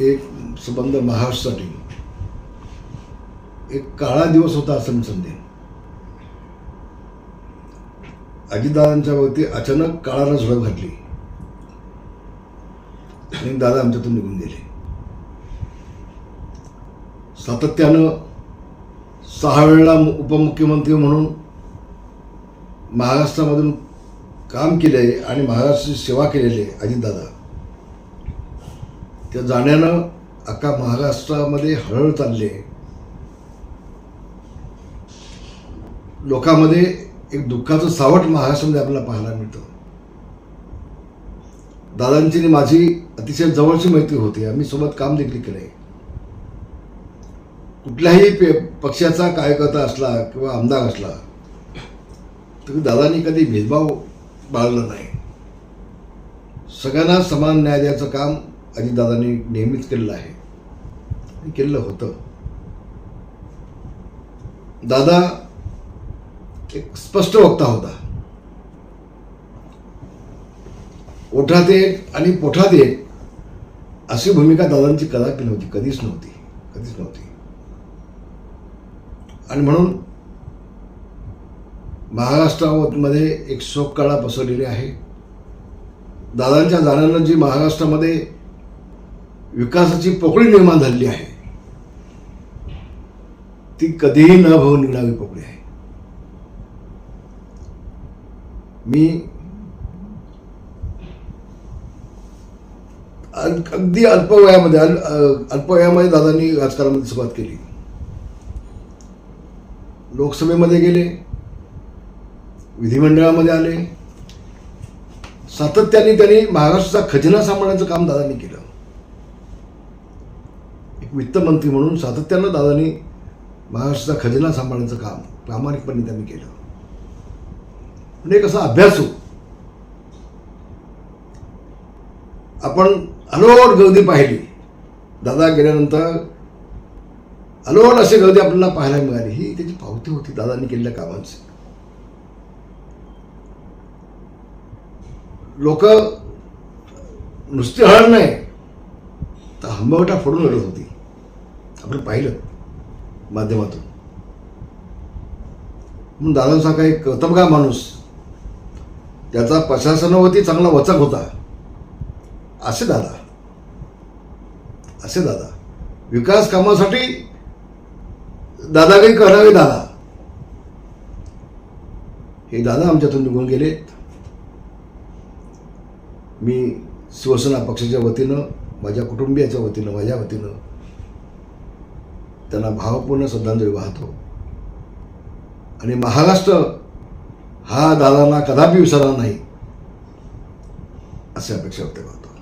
एक संबंध महाराष्ट्रासाठी. एक काळा दिवस होता असं मी अजितदादांच्या वरती अचानक काळानं झुडप घातली. आणि दादा आमच्यातून निघून गेले. सातत्यानं सहा वेळेला उपमुख्यमंत्री म्हणून महाराष्ट्रामधून काम केले आहे आणि महाराष्ट्राची सेवा केलेली आहे अजितदादा. त्या जाण्यानं अख्खा महाराष्ट्रामध्ये हळहळ चालली आहे. लोकांमध्ये एक दुःखाचं सावट महाराष्ट्रामध्ये आपल्याला पाहायला मिळतं. दादांची आणि माझी अतिशय जवळची मैत्री होती. आम्ही सोबत काम देखील केलंय कुठल्याही पे पक्षाचा कार्यकर्ता असला किंवा आमदार असला तरी दादांनी कधी भेदभाव बाळगला नाही. सगळ्यांना समान न्याय द्यायचं काम अजितदादांनी नेहमीच केलेलं आहे. केलेलं होतं. दादा एक स्पष्ट वक्ता होता. ओठात एक आणि पोठात एक अशी भूमिका दादांची कदापि नव्हती कधीच नव्हती कधीच नव्हती. आणि म्हणून महाराष्ट्रामध्ये एक शोककळा पसरलेली आहे. दादांच्या जाण्यानं जी महाराष्ट्रामध्ये विकासाची पोकळी निर्माण झालेली आहे. ती कधीही न भाऊ निघणारी पोकळी आहे. मी अग- अगदी अल्प वयामध्ये अल्प वयामध्ये दादांनी राजकारणामध्ये सुरुवात केली. लोकसभेमध्ये गेले विधिमंडळामध्ये आले. सातत्याने त्यांनी महाराष्ट्राचा खजिना सांभाळण्याचं काम दादांनी केलं. वित्तमंत्री म्हणून सातत्यानं दादांनी महाराष्ट्राचा खजिना सांभाळण्याचं काम प्रामाणिकपणे त्यांनी केलं. म्हणजे एक असा अभ्यासू आपण अलोट गर्दी पाहिली. दादा गेल्यानंतर अलोट अशी गर्दी आपल्याला पाहायला मिळाली. ही त्याची पावती होती दादांनी केलेल्या कामांची. लोक नुसती हळ नाही. तर हंबवटा फोडून रडत होती. आपण पाहिलं माध्यमातून. म्हणून दादांसारखा एक कर्तबगार माणूस त्याचा प्रशासनावरती चांगला वचक होता. असे दादा. असे दादा. विकास कामासाठी दादागिरी करावे दादा. हे दादा आमच्यातून निघून गेलेत. मी शिवसेना पक्षाच्या वतीनं माझ्या कुटुंबियाच्या वतीनं माझ्या वतीनं त्यांना भावपूर्ण श्रद्धांजली वाहतो. आणि महाराष्ट्र हा दादांना कदापि विसरणार नाही अशी अपेक्षा व्यक्त करतो.